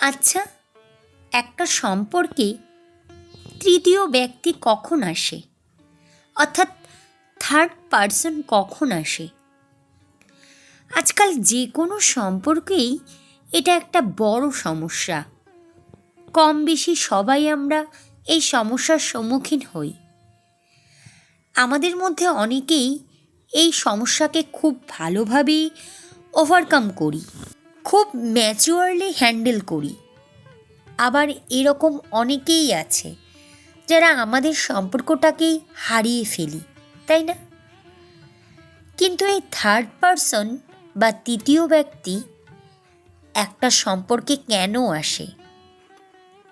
আচ্ছা একটা সম্পর্কে তৃতীয় ব্যক্তি কখন আসে? অর্থাৎ থার্ড পার্সন কখন আসে? আজকাল যে কোনো সম্পর্কেই এটা একটা বড় সমস্যা। কম বেশি সবাই আমরা এই সমস্যার সম্মুখীন হই। আমাদের মধ্যে অনেকেই এই সমস্যাকে খুব ভালোভাবেই ওভারকাম করি। খুব ম্যাচিওরলি হ্যান্ডেল করি। আবার এরকম অনেকেই আছে, যারা আমাদের সম্পর্কটাকেই হারিয়ে ফেলি, তাই না? কিন্তু এই থার্ড পারসন বা তৃতীয় ব্যক্তি একটা সম্পর্কে কেন আসে?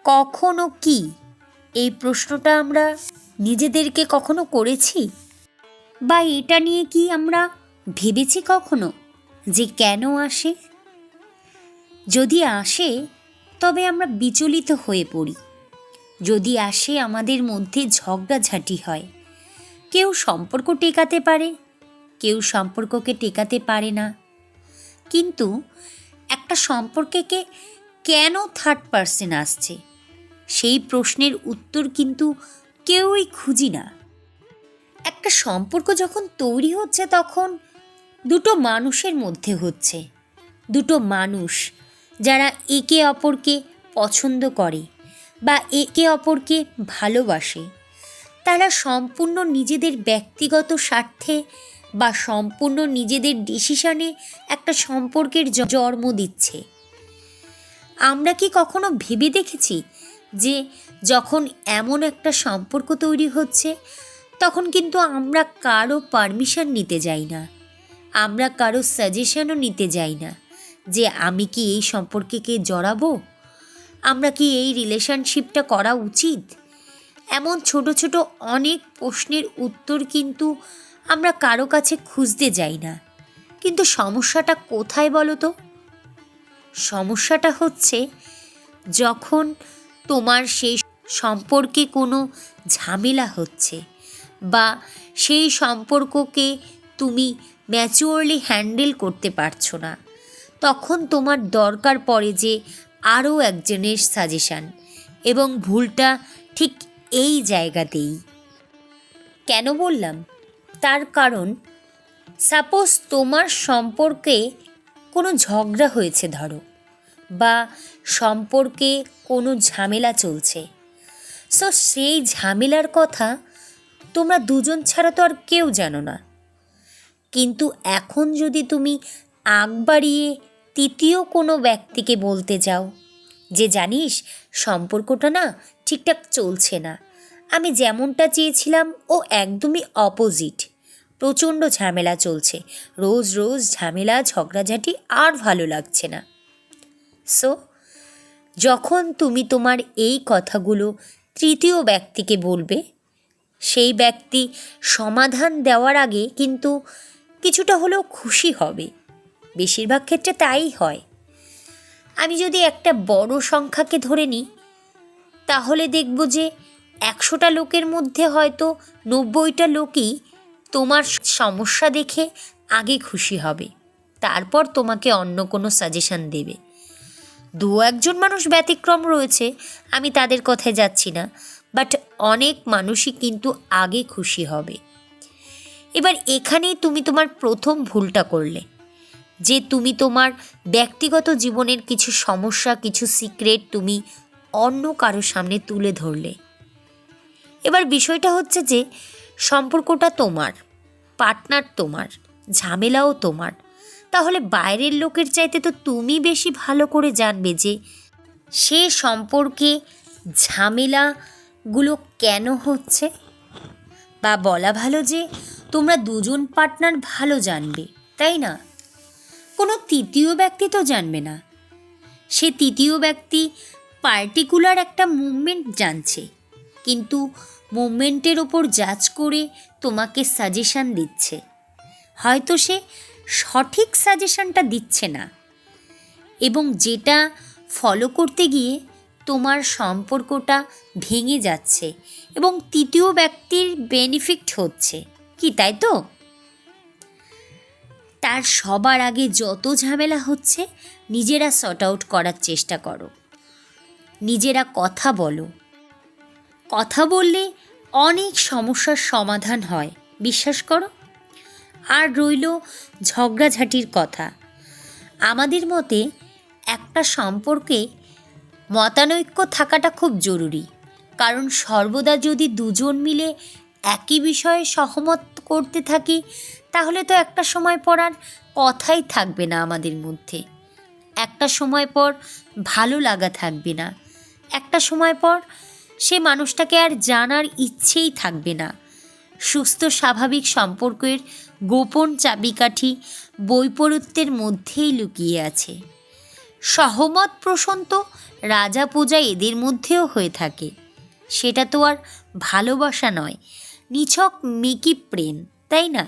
কখনো কি এই প্রশ্নটা আমরা নিজেদেরকে কখনো করেছি? বা এটা নিয়ে কি আমরা ভেবেছি কখনো যে কেন আসে? যদি আসে, তবে আমরা বিচলিত হয়ে পড়ি। যদি আসে, আমাদের মধ্যে ঝগড়াঝাঁটি হয়। কেউ সম্পর্ক টেকাতে পারে, কেউ সম্পর্ককে টেকাতে পারে না। কিন্তু একটা সম্পর্কেকে কেন থার্ড পার্সন আসছে? সেই প্রশ্নের উত্তর কিন্তু কেউই খুঁজি না। একটা সম্পর্ক যখন তৈরি হচ্ছে, তখন দুটো মানুষের মধ্যে হচ্ছে। দুটো মানুষ যারা একে অপরকে পছন্দ করে বা একে অপরকে ভালোবাসে, তারা সম্পূর্ণ নিজেদের ব্যক্তিগত স্বার্থে বা সম্পূর্ণ নিজেদের ডিসিশনে একটা সম্পর্কের জন্ম দিচ্ছে। আমরা কি কখনো ভেবে দেখেছি যে যখন এমন একটা সম্পর্ক তৈরি হচ্ছে, তখন কিন্তু আমরা কারও পারমিশন নিতে যাই না, আমরা কারও সাজেশনও নিতে যাই না? যে আমি কি এই সম্পর্কেকে জড়াবো? আমরা কি এই রিলেশনশিপটা করা উচিত? এমন ছোট ছোট অনেক প্রশ্নের উত্তর কিন্তু আমরা কারও কাছে খুঁজতে যাই না। কিন্তু সমস্যাটা কোথায় বলো তো সমস্যাটা হচ্ছে যখন তোমার সেই সম্পর্কে কোনো ঝামেলা হচ্ছে বা সেই সম্পর্ককে তুমি ম্যাচিওরলি হ্যান্ডেল করতে পারছ না। তখন তোমার দরকার পড়ে যে আরও একজনের সাজেশান এবং ভুলটা ঠিক এই জায়গাতেই। কেন বললাম? তার কারণ সাপোজ তোমার সম্পর্কে কোনো ঝগড়া হয়েছে ধরো, বা সম্পর্কে কোনো ঝামেলা চলছে। সো সেই ঝামেলার কথা তোমরা দুজন ছাড়া তো আর কেউ জানো না। কিন্তু এখন যদি তুমি আগ বাড়িয়ে তৃতীয় কোনো ব্যক্তিকে বলতে যাও। যে জানিস, সম্পর্কটা না ঠিকঠাক চলছে না। আমি যেমনটা চেয়েছিলাম, ও একদমই অপোজিট প্রচণ্ড ঝামেলা চলছে। রোজ রোজ ঝামেলা, ঝগড়াঝাটি আর ভালো লাগছে না। সো যখন তুমি তোমার এই কথাগুলো তৃতীয় ব্যক্তিকে বলবে, সেই ব্যক্তি সমাধান দেওয়ার আগে কিন্তু কিছুটা হলেও খুশি হবে। বেশিরভাগ ক্ষেত্রে তাই হয়। আমি যদি একটা বড় সংখ্যাকে ধরে নিই, তাহলে দেখব যে একশোটা লোকের মধ্যে হয়তো নব্বইটা লোকই তোমার সমস্যা দেখে আগে খুশি হবে, তারপর তোমাকে অন্য কোনো সাজেশান দেবে। দু একজন মানুষ ব্যতিক্রম রয়েছে, আমি তাদের কথায় যাচ্ছি না বাট অনেক মানুষই কিন্তু আগে খুশি হবে। এবার এখানেই তুমি তোমার প্রথম ভুলটা করলে। যে তুমি তোমার ব্যক্তিগত জীবনের কিছু সমস্যা, কিছু সিক্রেট তুমি অন্য কারোর সামনে তুলে ধরলে। এবার বিষয়টা হচ্ছে যে, সম্পর্কটা তোমার পার্টনার তোমার, ঝামেলাও তোমার। তাহলে বাইরের লোকের চাইতে তো তুমি বেশি ভালো করে জানবে যে, সে সম্পর্কে ঝামেলাগুলো কেন হচ্ছে? বা বলা ভালো যে, তোমরা দুজন পার্টনার ভালো জানবে, তাই না? কোনো তৃতীয় ব্যক্তি তো জানবে না। সে তৃতীয় ব্যক্তি পার্টিকুলার একটা মুভমেন্ট জানছে। কিন্তু মুভমেন্টের ওপর জাজ করে তোমাকে সাজেশান দিচ্ছে। হয়তো সে সঠিক সাজেশানটা দিচ্ছে না। এবং যেটা ফলো করতে গিয়ে তোমার সম্পর্কটা ভেঙে যাচ্ছে এবং তৃতীয় ব্যক্তির বেনিফিট হচ্ছে। কি, তাই তো? তার সবার আগে যত ঝামেলা হচ্ছে, নিজেরা সর্ট আউট করার চেষ্টা করো। নিজেরা কথা বলো। কথা বললে অনেক সমস্যার সমাধান হয়, বিশ্বাস করো? আর রইল ঝগড়াঝাটির কথা। আমাদের মতে একটা সম্পর্কে মতানৈক্য থাকাটা খুব জরুরি। কারণ সর্বদা যদি দুজন মিলে একই বিষয়ে সহমত করতে থাকি, তাহলে তো একটা সময় পর আর কথাই থাকবে না আমাদের মধ্যে। একটা সময় পর ভালো লাগা থাকবে না। একটা সময় পর সে মানুষটাকে আর জানার ইচ্ছেই থাকবে না। সুস্থ, স্বাভাবিক সম্পর্কের গোপন চাবিকাঠি বৈপরীত্যের মধ্যেই লুকিয়ে আছে। সহমত প্রসন্ত রাজা পূজা এদের মধ্যেও হয়ে থাকে। সেটা তো আর ভালোবাসা নয় নিছক মেকি প্রেম, তাই না?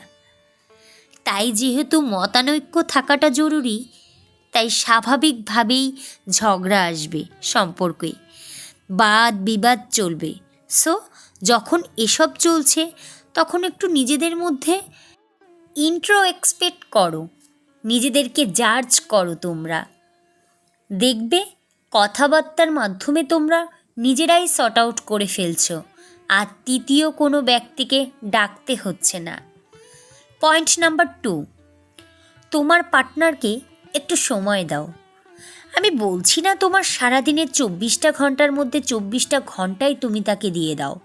তাই যেহেতু মতানৈক্য থাকাটা জরুরি, তাই স্বাভাবিকভাবেই ঝগড়া আসবে সম্পর্কে। বাদ বিবাদ চলবে। সো যখন এসব চলছে, তখন একটু নিজেদের মধ্যে ইন্ট্রো এক্সপেক্ট করো। নিজেদেরকে জার্জ করো তোমরা। দেখবে, কথাবার্তার মাধ্যমে তোমরা নিজেরাই সর্ট আউট করে ফেলছো। আর তৃতীয় কোনো ব্যক্তিকে ডাকতে হচ্ছে না। পয়েন্ট নাম্বার টু, তোমার পার্টনারকে একটু সময় দাও। আমি বলছি না তোমার সারাদিনের চব্বিশটা ঘণ্টার মধ্যে চব্বিশটা ঘন্টাই তুমি তাকে দিয়ে দাও।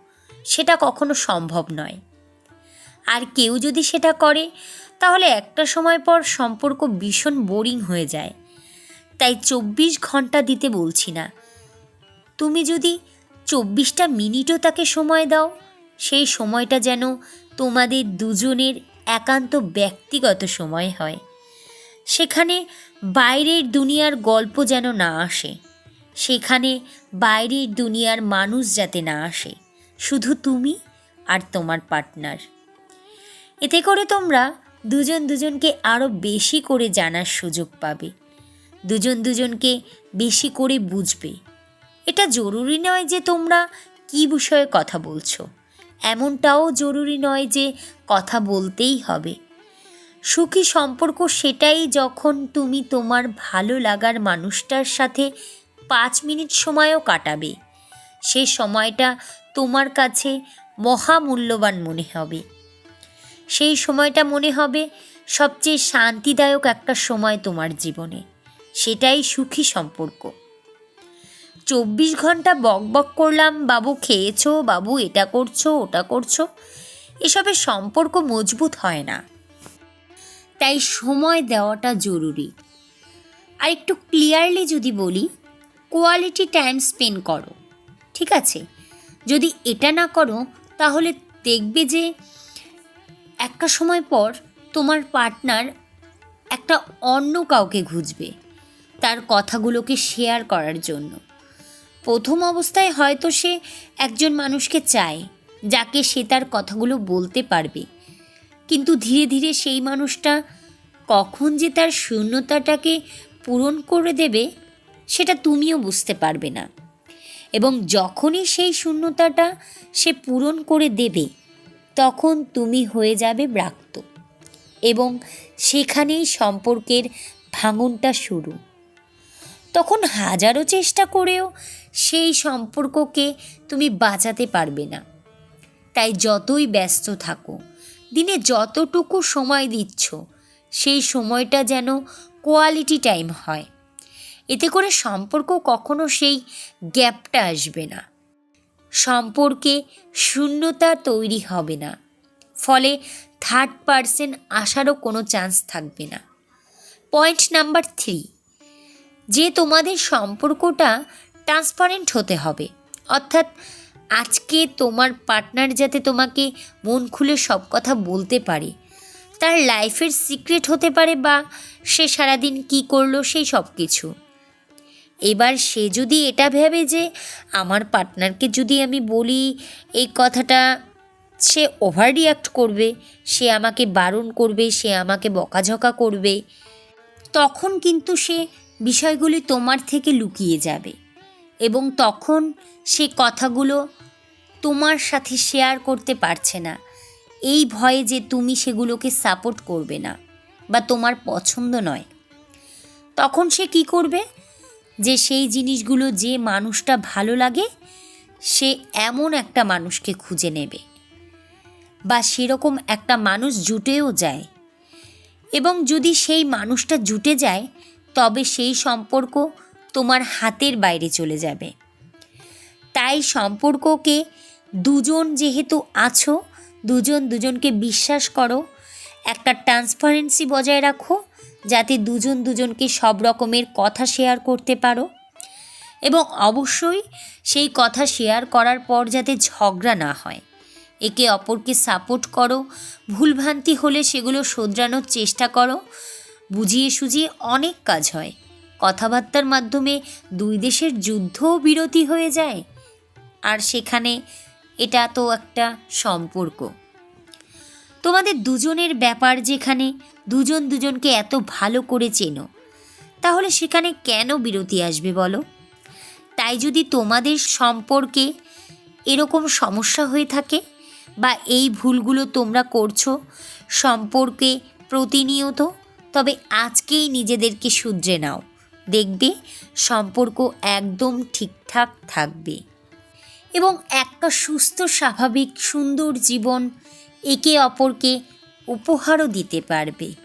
সেটা কখনো সম্ভব নয়। আর কেউ যদি সেটা করে, তাহলে একটা সময় পর সম্পর্ক ভীষণ বোরিং হয়ে যায়। তাই চব্বিশ ঘণ্টা দিতে বলছি না। তুমি যদি চব্বিশটা মিনিটও তাকে সময় দাও। সেই সময়টা যেন তোমাদের দুজনের একান্ত ব্যক্তিগত সময় হয়। সেখানে বাইরের দুনিয়ার গল্প যেন না আসে। সেখানে বাইরের দুনিয়ার মানুষ যাতে না আসে। শুধু তুমি আর তোমার পার্টনার। এতে করে তোমরা দুজন দুজনকে আরও বেশি করে জানার সুযোগ পাবে। দুজন দুজনকে বেশি করে বুঝবে। এটা জরুরি নয় যে তোমরা কী বিষয়ে কথা বলছো। এমনটাও জরুরি নয় যে কথা বলতেই হবে। সুখী সম্পর্ক সেটাই যখন তুমি তোমার ভালো লাগার মানুষটার সাথে পাঁচ মিনিট সময়ও কাটাবে। সে সময়টা তোমার কাছে মহামূল্যবান মনে হবে। সেই সময়টা মনে হবে সবচেয়ে শান্তিদায়ক একটা সময় তোমার জীবনে। সেটাই সুখী সম্পর্ক। চব্বিশ ঘণ্টা বক বক করলাম, বাবু খেয়েছো? বাবু, এটা করছ, ওটা করছ? এসবের সম্পর্ক মজবুত হয় না। তাই সময় দেওয়াটা জরুরি। আর একটু ক্লিয়ারলি যদি বলি, কোয়ালিটি টাইম স্পেন্ড করো, ঠিক আছে? যদি এটা না করো, তাহলে দেখবে যে একটা সময় পর তোমার পার্টনার একটা অন্য কাউকে খুঁজবে, তার কথাগুলোকে শেয়ার করার জন্য। প্রথম অবস্থায় হয়তো সে একজন মানুষকে চায়, যাকে সে তার কথাগুলো বলতে পারবে। কিন্তু ধীরে ধীরে সেই মানুষটা কখন যে তার শূন্যতাটাকে পূরণ করে দেবে, সেটা তুমিও বুঝতে পারবে না। এবং যখনই সেই শূন্যতাটা সে পূরণ করে দেবে, তখন তুমি হয়ে যাবে ব্রাক্ত। এবং সেখানেই সম্পর্কের ভাঙনটা শুরু। তখন হাজারো চেষ্টা করেও সেই সম্পর্ককে তুমি বাঁচাতে পারবে না। তাই যতই ব্যস্ত থাকো, দিনে যতটুকু সময় দিচ্ছ, সেই সময়টা যেন কোয়ালিটি টাইম হয়। এতে করে সম্পর্ক কখনো সেই গ্যাপটা আসবে না। সম্পর্কে শূন্যতা তৈরি হবে না। ফলে থার্ড পারসন আসারও কোনো চান্স থাকবে না। পয়েন্ট নাম্বার থ্রি যে তোমাদের সম্পর্কটা ট্রান্সপারেন্ট হতে হবে। অর্থাৎ আজকে তোমার পার্টনার যাতে তোমাকে মন খুলে সব কথা বলতে পারে, তার লাইফের সিক্রেট হতে পারে বা সে সারাদিন কি করল, সেই সব কিছু। এবার সে যদি এটা ভেবে যে আমার পার্টনারকে যদি আমি বলি, এই কথাটা সে ওভার রিয়াক্ট করবে, সে আমাকে বারণ করবে, সে আমাকে বকাঝকা করবে, তখন কিন্তু সে বিষয়গুলি তোমার থেকে লুকিয়ে যাবে। এবং তখন সে কথাগুলো তোমার সাথে শেয়ার করতে পারছে না। এই ভয়ে যে তুমি সেগুলোকে সাপোর্ট করবে না বা তোমার পছন্দ নয়। তখন সে কি করবে? যে সেই জিনিসগুলো যে মানুষটা ভালো লাগে, সে এমন একটা মানুষকে খুঁজে নেবে। বা সেরকম একটা মানুষ জুটেও যায়। এবং যদি সেই মানুষটা জুটে যায় তবে সেই সম্পর্ক তোমার হাতের বাইরে চলে যাবে। তাই সম্পর্ককে দুজন যেহেতু আছো, দুজন দুজনকে বিশ্বাস করো, একটা ট্রান্সপারেন্সি বজায় রাখো, যাতে দুজন দুজনকে সব রকমের কথা শেয়ার করতে পারো। এবং অবশ্যই সেই কথা শেয়ার করার পর যাতে ঝগড়া না হয়। একে অপরকে সাপোর্ট করো, ভুলভ্রান্তি হলে সেগুলো শোধরানোর চেষ্টা করো বুঝিয়ে সুঝিয়ে অনেক কাজ হয়। কথাবার্তার মাধ্যমে দুই দেশের যুদ্ধও বিরতি হয়ে যায়। আর সেখানে এটা তো একটা সম্পর্ক। তোমাদের দুজনের ব্যাপার যেখানে দুজন দুজনকে এত ভালো করে চেনো, তাহলে সেখানে কেন বিরতি আসবে বলো? তাই যদি তোমাদের সম্পর্কে এরকম সমস্যা হয়ে থাকে বা এই ভুলগুলো তোমরা করছ সম্পর্কে প্রতিনিয়ত তবে আজকেই নিজেদেরকে শুধরে নাও। দেখবে সম্পর্ক একদম ঠিকঠাক থাকবে। এবং একটা সুস্থ, স্বাভাবিক, সুন্দর জীবন একে অপরকে উপহারও দিতে পারবে।